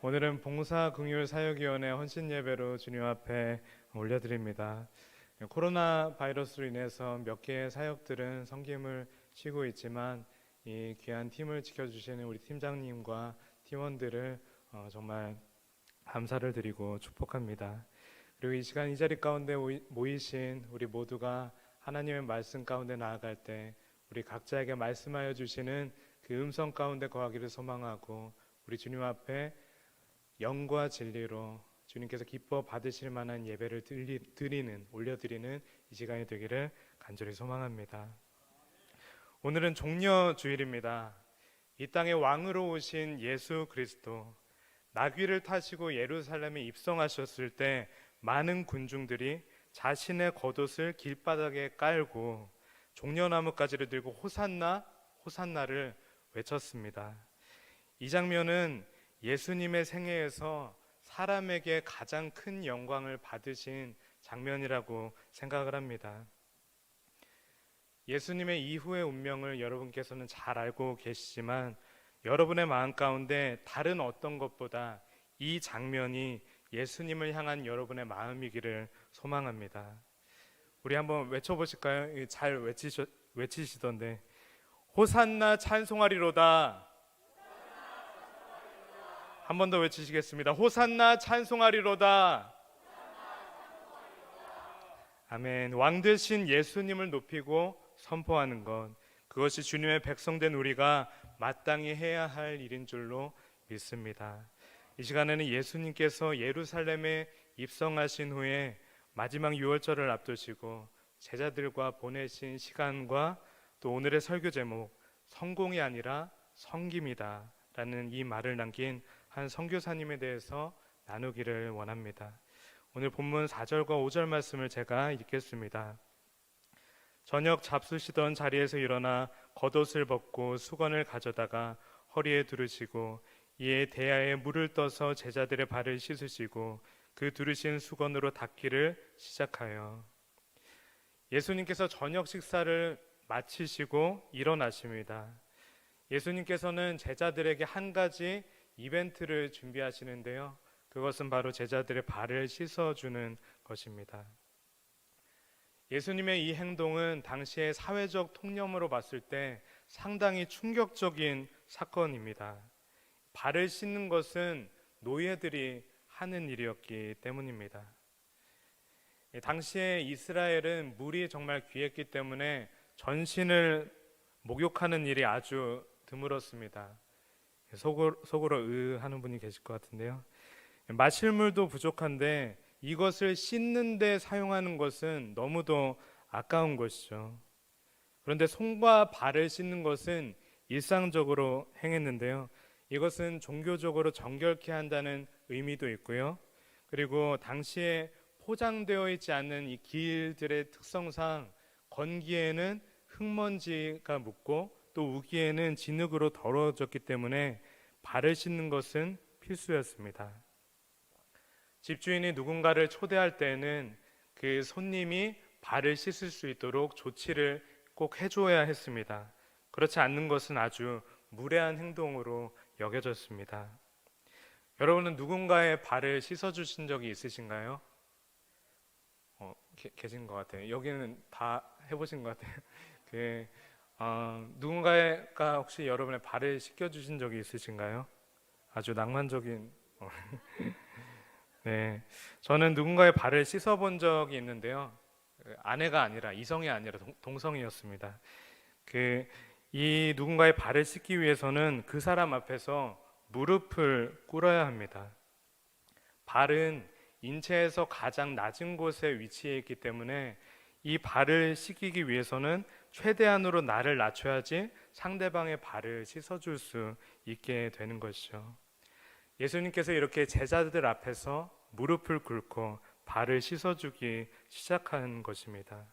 오늘은 봉사 긍휼 사역위원회 헌신 예배로 주님 앞에 올려드립니다. 코로나 바이러스로 인해서 몇 개의 사역들은 성김을 쉬고 있지만 이 귀한 팀을 지켜주시는 우리 팀장님과 팀원들을 어, 정말 감사를 드리고 축복합니다. 그리고 이 시간 이 자리 가운데 모이- 모이신 우리 모두가 하나님의 말씀 가운데 나아갈 때 우리 각자에게 말씀하여 주시는 그 음성 가운데 거하기를 소망하고 우리 주님 앞에 영과 진리로 주님께서 기뻐 받으실 만한 예배를 드리, 드리는 올려드리는 이 시간이 되기를 간절히 소망합니다. 오늘은 종려 주일입니다. 이 땅에 왕으로 오신 예수 그리스도 나귀를 타시고 예루살렘에 입성하셨을 때 많은 군중들이 자신의 겉옷을 길바닥에 깔고 종려나무까지를 들고 호산나 호산나를 외쳤습니다. 이 장면은 예수님의 생애에서 사람에게 가장 큰 영광을 받으신 장면이라고 생각을 합니다. 예수님의 이후의 운명을 여러분께서는 잘 알고 계시지만 여러분의 마음 가운데 다른 어떤 것보다 이 장면이 예수님을 향한 여러분의 마음이기를 소망합니다. 우리 한번 외쳐보실까요? 잘 외치시, 외치시던데 호산나 찬송하리로다. 한 번 더 외치시겠습니다. 호산나 찬송하리로다. 아멘. 왕 되신 예수님을 높이고 선포하는 것 그것이 주님의 백성된 우리가 마땅히 해야 할 일인 줄로 믿습니다. 이 시간에는 예수님께서 예루살렘에 입성하신 후에 마지막 유월절을 앞두시고 제자들과 보내신 시간과 또 오늘의 설교 제목 성공이 아니라 성김이다라는 이 말을 남긴 한 선교사님에 대해서 나누기를 원합니다. 오늘 본문 4절과 5절 말씀을 제가 읽겠습니다. 저녁 잡수시던 자리에서 일어나 겉옷을 벗고 수건을 가져다가 허리에 두르시고 이에 대야에 물을 떠서 제자들의 발을 씻으시고 그 두르신 수건으로 닦기를 시작하여 예수님께서 저녁 식사를 마치시고 일어나십니다. 예수님께서는 제자들에게 한 가지 이벤트를 준비하시는데요. 그것은 바로 제자들의 발을 씻어주는 것입니다. 예수님의 이 행동은 당시의 사회적 통념으로 봤을 때 상당히 충격적인 사건입니다. 발을 씻는 것은 노예들이 하는 일이었기 때문입니다. 당시에 이스라엘은 물이 정말 귀했기 때문에 전신을 목욕하는 일이 아주 드물었습니다. 속으로, 속으로 으 하는 분이 계실 것 같은데요. 마실 물도 부족한데 이것을 씻는데 사용하는 것은 너무도 아까운 것이죠. 그런데 손과 발을 씻는 것은 일상적으로 행했는데요. 이것은 종교적으로 정결케 한다는 의미도 있고요. 그리고 당시에 포장되어 있지 않는 이 길들의 특성상 건기에는 흙먼지가 묻고 또 우기에는 진흙으로 더러워졌기 때문에 발을 씻는 것은 필수였습니다. 집주인이 누군가를 초대할 때는 그 손님이 발을 씻을 수 있도록 조치를 꼭 해줘야 했습니다. 그렇지 않는 것은 아주 무례한 행동으로 여겨졌습니다. 여러분은 누군가의 발을 씻어주신 적이 있으신가요? 어, 게, 계신 것 같아요. 여기는 다 해보신 것 같아요. 그, 어, 누군가가 혹시 여러분의 발을 씻겨주신 적이 있으신가요? 아주 낭만적인. 어. 네, 저는 누군가의 발을 씻어본 적이 있는데요. 그 아내가 아니라 이성이 아니라 동, 동성이었습니다. 그 이 누군가의 발을 씻기 위해서는 그 사람 앞에서 무릎을 꿇어야 합니다. 발은 인체에서 가장 낮은 곳에 위치해 있기 때문에 이 발을 씻기기 위해서는 최대한으로 나를 낮춰야지 상대방의 발을 씻어줄 수 있게 되는 것이죠. 예수님께서 이렇게 제자들 앞에서 무릎을 꿇고 발을 씻어주기 시작한 것입니다.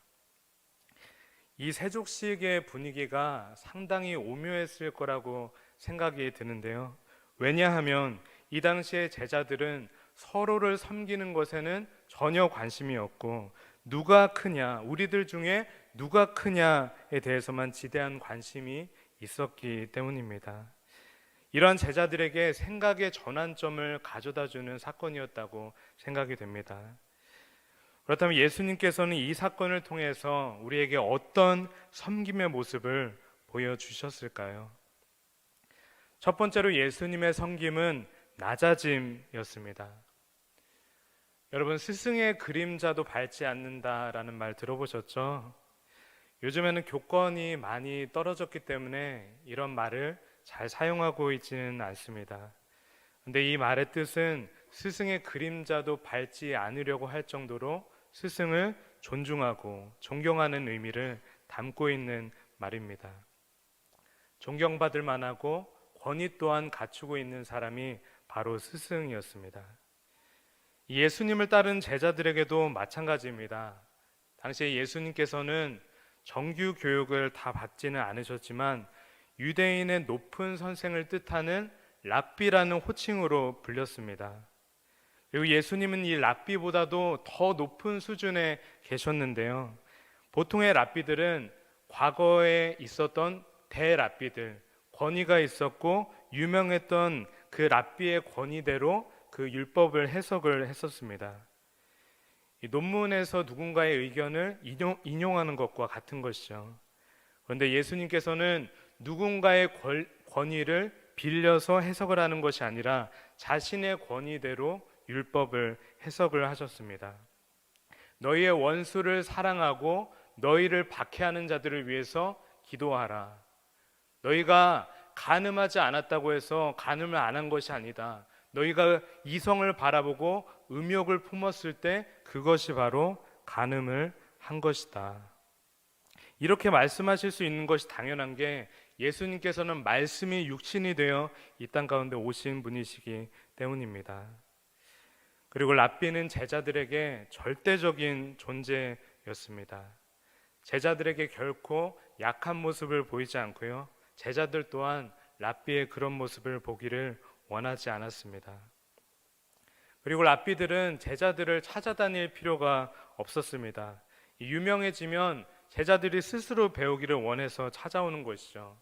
이 세족식의 분위기가 상당히 오묘했을 거라고 생각이 드는데요. 왜냐하면 이 당시의 제자들은 서로를 섬기는 것에는 전혀 관심이 없고 누가 크냐, 우리들 중에 누가 크냐에 대해서만 지대한 관심이 있었기 때문입니다. 이런 제자들에게 생각의 전환점을 가져다 주는 사건이었다고 생각이 됩니다. 그렇다면 예수님께서는 이 사건을 통해서 우리에게 어떤 섬김의 모습을 보여주셨을까요? 첫 번째로 예수님의 섬김은 낮아짐이었습니다. 여러분, 스승의 그림자도 밟지 않는다라는 말 들어보셨죠? 요즘에는 교권이 많이 떨어졌기 때문에 이런 말을 잘 사용하고 있지는 않습니다. 근데 이 말의 뜻은 스승의 그림자도 밟지 않으려고 할 정도로 스승을 존중하고 존경하는 의미를 담고 있는 말입니다. 존경받을 만하고 권위 또한 갖추고 있는 사람이 바로 스승이었습니다. 예수님을 따른 제자들에게도 마찬가지입니다. 당시에 예수님께서는 정규 교육을 다 받지는 않으셨지만 유대인의 높은 선생을 뜻하는 랍비라는 호칭으로 불렸습니다. 그리고 예수님은 이 랍비보다도 더 높은 수준에 계셨는데요. 보통의 랍비들은 과거에 있었던 대랍비들, 권위가 있었고 유명했던 그 랍비의 권위대로 그 율법을 해석을 했었습니다. 이 논문에서 누군가의 의견을 인용, 인용하는 것과 같은 것이죠. 그런데 예수님께서는 누군가의 권위를 빌려서 해석을 하는 것이 아니라 자신의 권위대로 율법을 해석을 하셨습니다. 너희의 원수를 사랑하고 너희를 박해하는 자들을 위해서 기도하라. 너희가 간음하지 않았다고 해서 간음을 안 한 것이 아니다. 너희가 이성을 바라보고 음욕을 품었을 때 그것이 바로 간음을 한 것이다. 이렇게 말씀하실 수 있는 것이 당연한 게 예수님께서는 말씀이 육신이 되어 이 땅 가운데 오신 분이시기 때문입니다. 그리고 랍비는 제자들에게 절대적인 존재였습니다. 제자들에게 결코 약한 모습을 보이지 않고요. 제자들 또한 랍비의 그런 모습을 보기를 원하지 않았습니다. 그리고 랍비들은 제자들을 찾아다닐 필요가 없었습니다. 유명해지면 제자들이 스스로 배우기를 원해서 찾아오는 것이죠.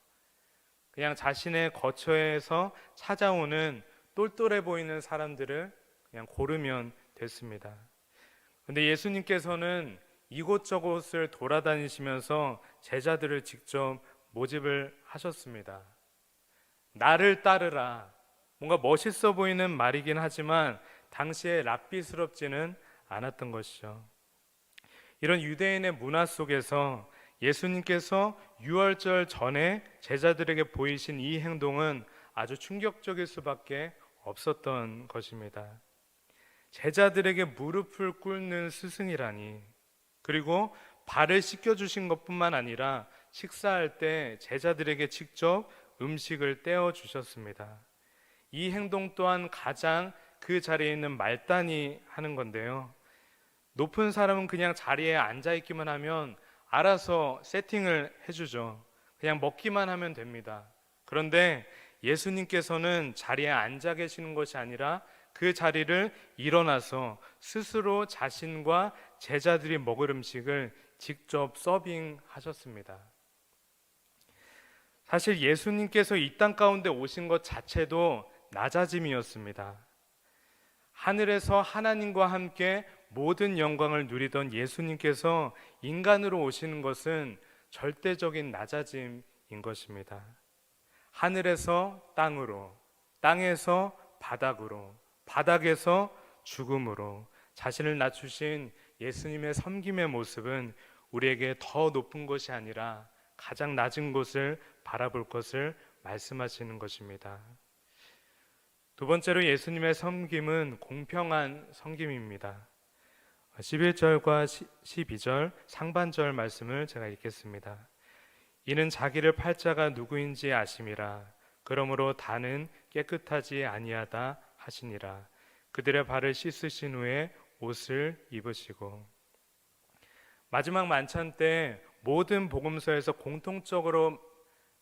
그냥 자신의 거처에서 찾아오는 똘똘해 보이는 사람들을 그냥 고르면 됐습니다. 근데 예수님께서는 이곳저곳을 돌아다니시면서 제자들을 직접 모집을 하셨습니다. 나를 따르라. 뭔가 멋있어 보이는 말이긴 하지만 당시에 랍비스럽지는 않았던 것이죠. 이런 유대인의 문화 속에서 예수님께서 유월절 전에 제자들에게 보이신 이 행동은 아주 충격적일 수밖에 없었던 것입니다. 제자들에게 무릎을 꿇는 스승이라니 그리고 발을 씻겨 주신 것뿐만 아니라 식사할 때 제자들에게 직접 음식을 떼어 주셨습니다. 이 행동 또한 가장 그 자리에 있는 말단이 하는 건데요. 높은 사람은 그냥 자리에 앉아 있기만 하면 알아서 세팅을 해주죠. 그냥 먹기만 하면 됩니다. 그런데 예수님께서는 자리에 앉아 계시는 것이 아니라 그 자리를 일어나서 스스로 자신과 제자들이 먹을 음식을 직접 서빙하셨습니다. 사실 예수님께서 이 땅 가운데 오신 것 자체도 낮아짐이었습니다. 하늘에서 하나님과 함께 모든 영광을 누리던 예수님께서 인간으로 오시는 것은 절대적인 낮아짐인 것입니다. 하늘에서 땅으로, 땅에서 바닥으로, 바닥에서 죽음으로 자신을 낮추신 예수님의 섬김의 모습은 우리에게 더 높은 것이 아니라 가장 낮은 곳을 바라볼 것을 말씀하시는 것입니다. 두 번째로 예수님의 섬김은 공평한 섬김입니다. 11절과 12절 상반절 말씀을 제가 읽겠습니다. 이는 자기를 팔자가 누구인지 아심이라 그러므로 다는 깨끗하지 아니하다 하시니라 그들의 발을 씻으신 후에 옷을 입으시고 마지막 만찬 때 모든 복음서에서 공통적으로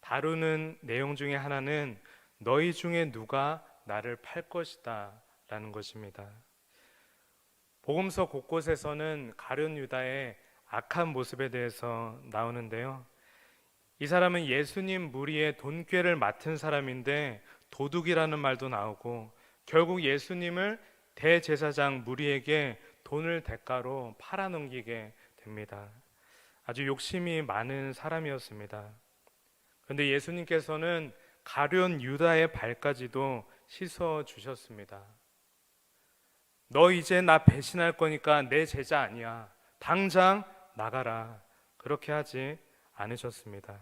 다루는 내용 중에 하나는 너희 중에 누가 나를 팔 것이다 라는 것입니다. 복음서 곳곳에서는 가룟 유다의 악한 모습에 대해서 나오는데요. 이 사람은 예수님 무리의 돈꾀를 맡은 사람인데 도둑이라는 말도 나오고 결국 예수님을 대제사장 무리에게 돈을 대가로 팔아넘기게 됩니다. 아주 욕심이 많은 사람이었습니다. 그런데 예수님께서는 가룟 유다의 발까지도 씻어 주셨습니다. 너 이제 나 배신할 거니까 내 제자 아니야. 당장 나가라. 그렇게 하지 않으셨습니다.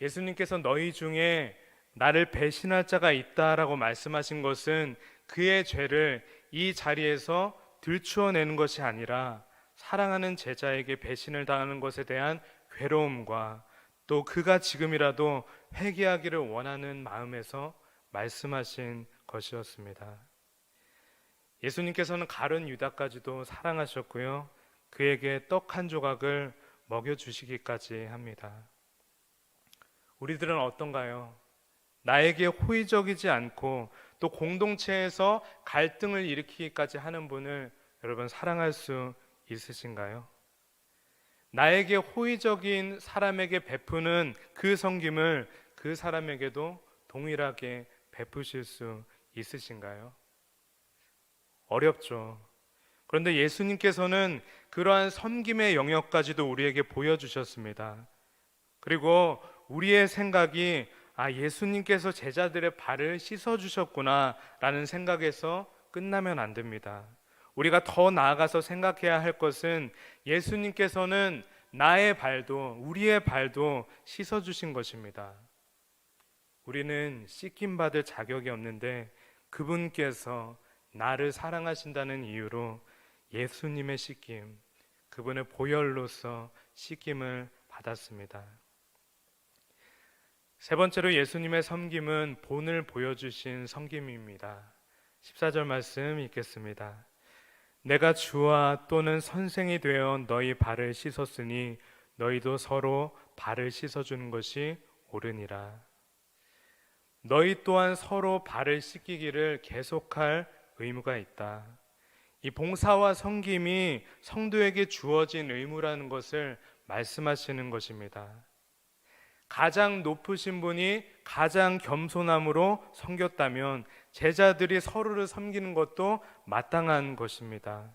예수님께서 너희 중에 나를 배신할 자가 있다라고 말씀하신 것은 그의 죄를 이 자리에서 들추어내는 것이 아니라 사랑하는 제자에게 배신을 당하는 것에 대한 괴로움과 또 그가 지금이라도 회개하기를 원하는 마음에서 말씀하신 것이었습니다. 예수님께서는 가른 유다까지도 사랑하셨고요. 그에게 떡 한 조각을 먹여 주시기까지 합니다. 우리들은 어떤가요? 나에게 호의적이지 않고 또 공동체에서 갈등을 일으키기까지 하는 분을 여러분 사랑할 수 있으신가요? 나에게 호의적인 사람에게 베푸는 그 섬김을 그 사람에게도 동일하게 베푸실 수 있으신가요? 어렵죠. 그런데 예수님께서는 그러한 섬김의 영역까지도 우리에게 보여주셨습니다. 그리고 우리의 생각이 아, 예수님께서 제자들의 발을 씻어주셨구나 라는 생각에서 끝나면 안 됩니다. 우리가 더 나아가서 생각해야 할 것은 예수님께서는 나의 발도, 우리의 발도 씻어주신 것입니다. 우리는 씻김 받을 자격이 없는데 그분께서 나를 사랑하신다는 이유로 예수님의 씻김, 그분의 보혈로서 씻김을 받았습니다. 세 번째로 예수님의 섬김은 본을 보여주신 섬김입니다. 14절 말씀 읽겠습니다. 내가 주와 또는 선생이 되어 너희 발을 씻었으니 너희도 서로 발을 씻어주는 것이 옳으니라. 너희 또한 서로 발을 씻기기를 계속할 의무가 있다. 이 봉사와 섬김이 성도에게 주어진 의무라는 것을 말씀하시는 것입니다. 가장 높으신 분이 가장 겸손함으로 섬겼다면 제자들이 서로를 섬기는 것도 마땅한 것입니다.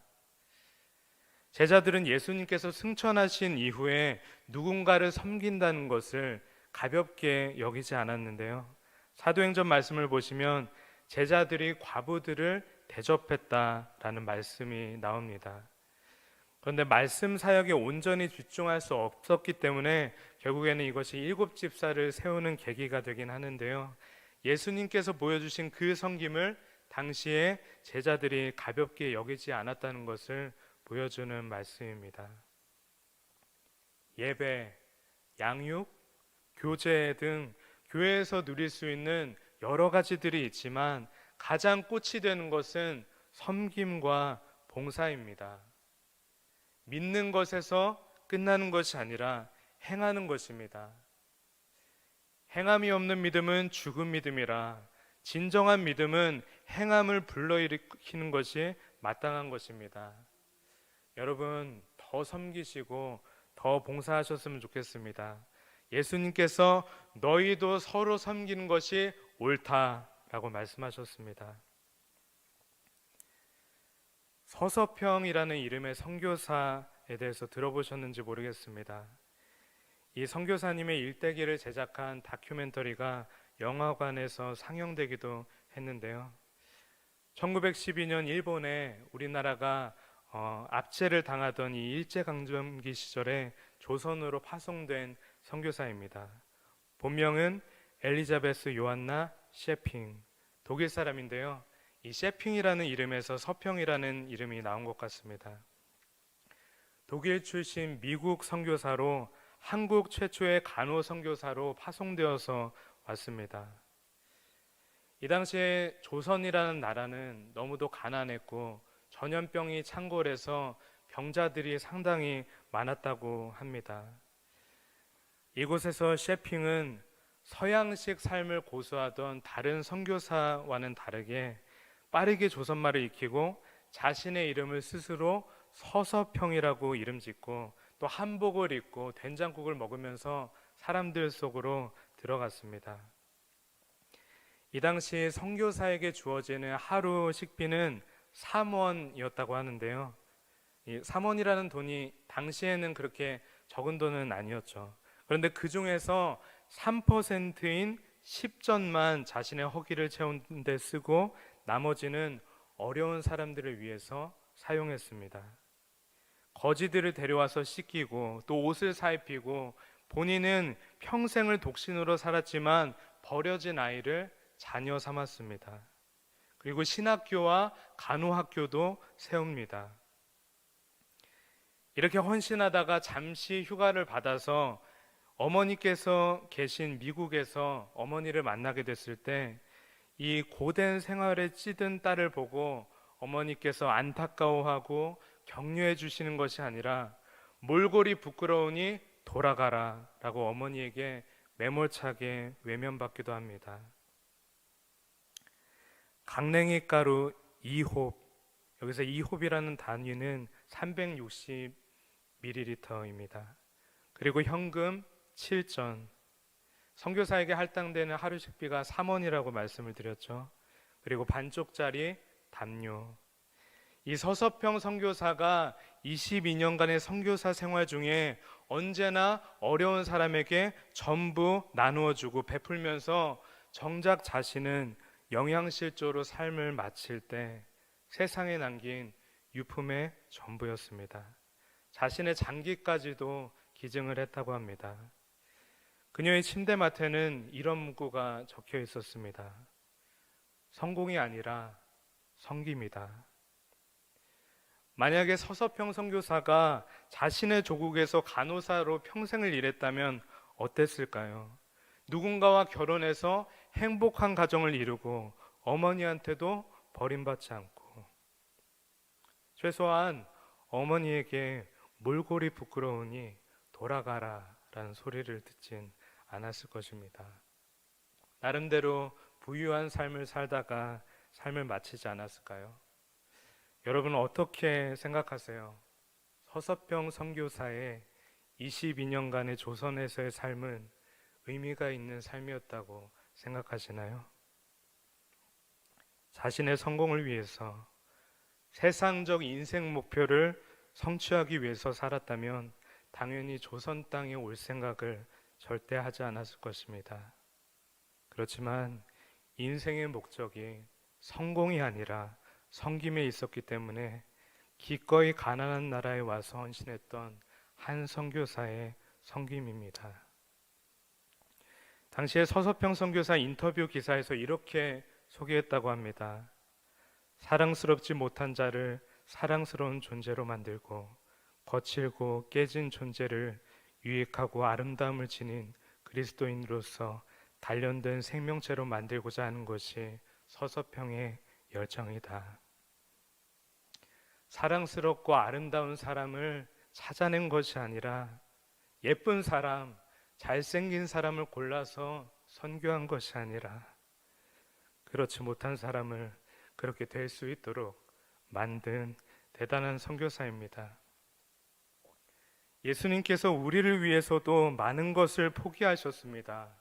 제자들은 예수님께서 승천하신 이후에 누군가를 섬긴다는 것을 가볍게 여기지 않았는데요. 사도행전 말씀을 보시면 제자들이 과부들을 대접했다라는 말씀이 나옵니다. 그런데 말씀 사역에 온전히 집중할 수 없었기 때문에 결국에는 이것이 일곱 집사를 세우는 계기가 되긴 하는데요. 예수님께서 보여주신 그 섬김을 당시에 제자들이 가볍게 여기지 않았다는 것을 보여주는 말씀입니다. 예배, 양육, 교제 등 교회에서 누릴 수 있는 여러 가지들이 있지만 가장 꽃이 되는 것은 섬김과 봉사입니다. 믿는 것에서 끝나는 것이 아니라 행하는 것입니다. 행함이 없는 믿음은 죽은 믿음이라 진정한 믿음은 행함을 불러일으키는 것이 마땅한 것입니다. 여러분 더 섬기시고 더 봉사하셨으면 좋겠습니다. 예수님께서 너희도 서로 섬기는 것이 옳다라고 말씀하셨습니다. 서서평이라는 이름의 선교사에 대해서 들어보셨는지 모르겠습니다. 이 선교사님의 일대기를 제작한 다큐멘터리가 영화관에서 상영되기도 했는데요. 1912년 일본에 우리나라가 어, 압제를 당하던 이 일제강점기 시절에 조선으로 파송된 선교사입니다. 본명은 엘리자베스 요한나 셰핑, 독일 사람인데요. 이 셰핑이라는 이름에서 서평이라는 이름이 나온 것 같습니다. 독일 출신 미국 선교사로 한국 최초의 간호 선교사로 파송되어서 왔습니다. 이 당시에 조선이라는 나라는 너무도 가난했고 전염병이 창궐해서 병자들이 상당히 많았다고 합니다. 이곳에서 셰핑은 서양식 삶을 고수하던 다른 선교사와는 다르게 빠르게 조선말을 익히고 자신의 이름을 스스로 서서평이라고 이름 짓고 또 한복을 입고 된장국을 먹으면서 사람들 속으로 들어갔습니다. 이 당시 선교사에게 주어지는 하루 식비는 3원이었다고 하는데요. 이 3원이라는 돈이 당시에는 그렇게 적은 돈은 아니었죠. 그런데 그 중에서 3%인 10전만 자신의 허기를 채우는 데 쓰고 나머지는 어려운 사람들을 위해서 사용했습니다. 거지들을 데려와서 씻기고 또 옷을 사입히고 본인은 평생을 독신으로 살았지만 버려진 아이를 자녀 삼았습니다. 그리고 신학교와 간호학교도 세웁니다. 이렇게 헌신하다가 잠시 휴가를 받아서 어머니께서 계신 미국에서 어머니를 만나게 됐을 때 이 고된 생활에 찌든 딸을 보고 어머니께서 안타까워하고 격려해 주시는 것이 아니라 몰골이 부끄러우니 돌아가라 라고 어머니에게 매몰차게 외면받기도 합니다. 강냉이 가루 2홉 여기서 2홉이라는 단위는 360ml입니다. 그리고 현금 7전 선교사에게 할당되는 하루 식비가 3원이라고 말씀을 드렸죠. 그리고 반쪽짜리 담요. 이 서서평 선교사가 22년간의 선교사 생활 중에 언제나 어려운 사람에게 전부 나누어 주고 베풀면서 정작 자신은 영양실조로 삶을 마칠 때 세상에 남긴 유품의 전부였습니다. 자신의 장기까지도 기증을 했다고 합니다. 그녀의 침대맡에는 이런 문구가 적혀 있었습니다. 성공이 아니라 성김이다. 만약에 서서평 선교사가 자신의 조국에서 간호사로 평생을 일했다면 어땠을까요? 누군가와 결혼해서 행복한 가정을 이루고 어머니한테도 버림받지 않고 최소한 어머니에게 몰골이 부끄러우니 돌아가라 라는 소리를 듣진 않았을 것입니다. 나름대로 부유한 삶을 살다가 삶을 마치지 않았을까요? 여러분 어떻게 생각하세요? 서서평 선교사의 22년간의 조선에서의 삶은 의미가 있는 삶이었다고 생각하시나요? 자신의 성공을 위해서 세상적 인생 목표를 성취하기 위해서 살았다면 당연히 조선 땅에 올 생각을 절대 하지 않았을 것입니다. 그렇지만 인생의 목적이 성공이 아니라 성김에 있었기 때문에 기꺼이 가난한 나라에 와서 헌신했던 한 선교사의 성김입니다. 당시에 서서평 선교사 인터뷰 기사에서 이렇게 소개했다고 합니다. 사랑스럽지 못한 자를 사랑스러운 존재로 만들고 거칠고 깨진 존재를 유익하고 아름다움을 지닌 그리스도인으로서 단련된 생명체로 만들고자 하는 것이 서서평의 열정이다. 사랑스럽고 아름다운 사람을 찾아낸 것이 아니라 예쁜 사람, 잘생긴 사람을 골라서 선교한 것이 아니라 그렇지 못한 사람을 그렇게 될 수 있도록 만든 대단한 선교사입니다. 예수님께서 우리를 위해서도 많은 것을 포기하셨습니다.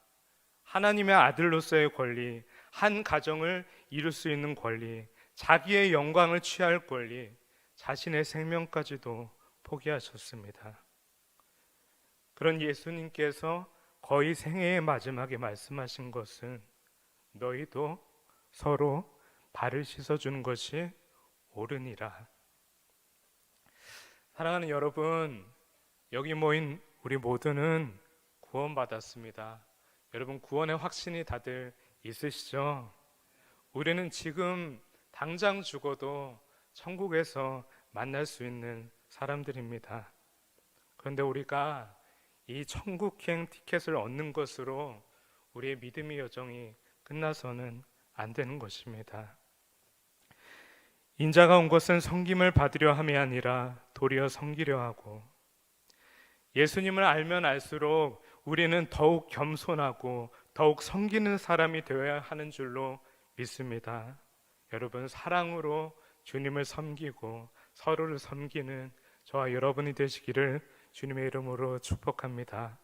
하나님의 아들로서의 권리, 한 가정을 이룰 수 있는 권리, 자기의 영광을 취할 권리, 자신의 생명까지도 포기하셨습니다. 그런 예수님께서 거의 생애의 마지막에 말씀하신 것은 너희도 서로 발을 씻어주는 것이 옳으니라. 사랑하는 여러분, 여기 모인 우리 모두는 구원받았습니다. 여러분, 구원의 확신이 다들 있으시죠? 우리는 지금 당장 죽어도 천국에서 만날 수 있는 사람들입니다. 그런데 우리가 이 천국행 티켓을 얻는 것으로 우리의 믿음의 여정이 끝나서는 안 되는 것입니다. 인자가 온 것은 성김을 받으려 함이 아니라 도리어 섬기려 하고 예수님을 알면 알수록 우리는 더욱 겸손하고 더욱 섬기는 사람이 되어야 하는 줄로 믿습니다. 여러분 사랑으로 주님을 섬기고 서로를 섬기는 저와 여러분이 되시기를 주님의 이름으로 축복합니다.